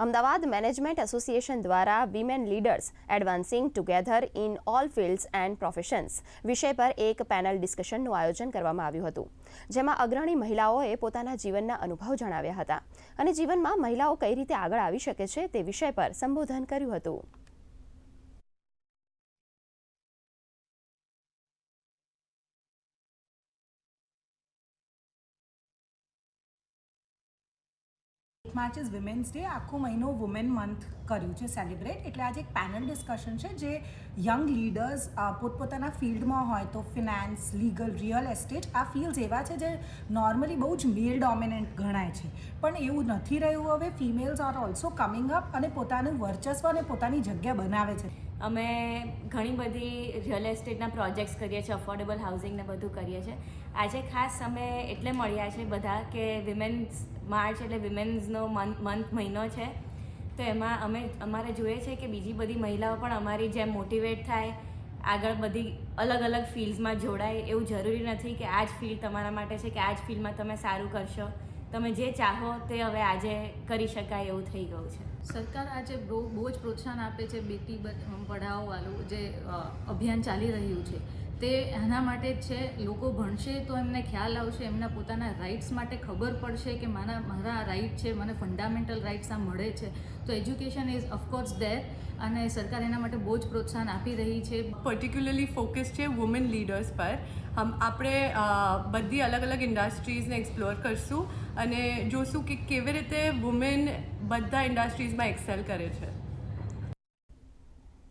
Ahmedabad management association દ્વારા women leaders advancing together in all fields and professions વિષય પર એક પેનલ ડિસ્કશનનું આયોજન કરવામાં આવ્યું હતું, જેમાં અગ્રણી મહિલાઓએ પોતાના જીવનના અનુભવ જણાવ્યા હતા. અને જીવનમાં મહિલાઓ કઈ રીતે આગળ આવી શકે છે તે વિષય પર સંબોધન કર્યું હતું. માર્ચ ઇઝ વિમેન્સ ડે આખો મહિનો વુમેન મંથ કર્યું છે સેલિબ્રેટ એટલે આજે એક પેનલ ડિસ્કશન છે જે યંગ લીડર્સ પોતપોતાના ફિલ્ડમાં હોય તો ફિનાન્સ લીગલ રિયલ એસ્ટેટ આ ફિલ્ડ્સ એવા છે જે નોર્મલી બહુ જ મેલ ડોમિનેન્ટ ગણાય છે. પણ એવું નથી રહ્યું હવે females are also coming up અને પોતાનું વર્ચસ્વ અને પોતાની જગ્યા બનાવે છે. અમે ઘણી બધી રિયલ એસ્ટેટના પ્રોજેક્ટ્સ કરીએ છીએ અફોર્ડેબલ હાઉસિંગને બધું કરીએ છીએ. આજે ખાસ અમે એટલે મળ્યા છે બધા કે વિમેન્સ માર્ચ એટલે વિમેન્સનો મંથ મહિનો છે. તો એમાં અમે, અમારે જોઈએ છે કે બીજી બધી મહિલાઓ પણ અમારી જેમ મોટિવેટ થાય, આગળ બધી અલગ અલગ ફિલ્ડ્સમાં જોડાય. એવું જરૂરી નથી કે આ જ ફિલ્ડ તમારા માટે છે કે આ જ ફિલ્ડમાં તમે સારું કરશો. તમે જે ચાહો તે હવે આજે કરી શકાય એવું થઈ ગયું છે. સરકાર આજે બહુ બહુ જ પ્રોત્સાહન આપે છે બેટી પઢાઓ વાળું જે અભિયાન ચાલી રહ્યું છે. તે એના માટે છે. લોકો ભણશે તો એમને ખ્યાલ આવશે, એમના પોતાના રાઇટ્સ માટે ખબર પડશે કે મારા મારા રાઇટ છે, મને ફંડામેન્ટલ રાઇટ્સ આ મળે છે. તો એજ્યુકેશન ઇઝ ઓફકોર્સ દેર અને સરકાર એના માટે બહુ જ પ્રોત્સાહન આપી રહી છે. પર્ટિક્યુલરલી ફોકસ છે વુમેન લીડર્સ પર. હમ, આપણે બધી અલગ અલગ ઇન્ડસ્ટ્રીઝને એક્સપ્લોર કરશું અને જોશું કે કેવી રીતે વુમેન બધા ઇન્ડસ્ટ્રીઝમાં એક્સેલ કરે છે.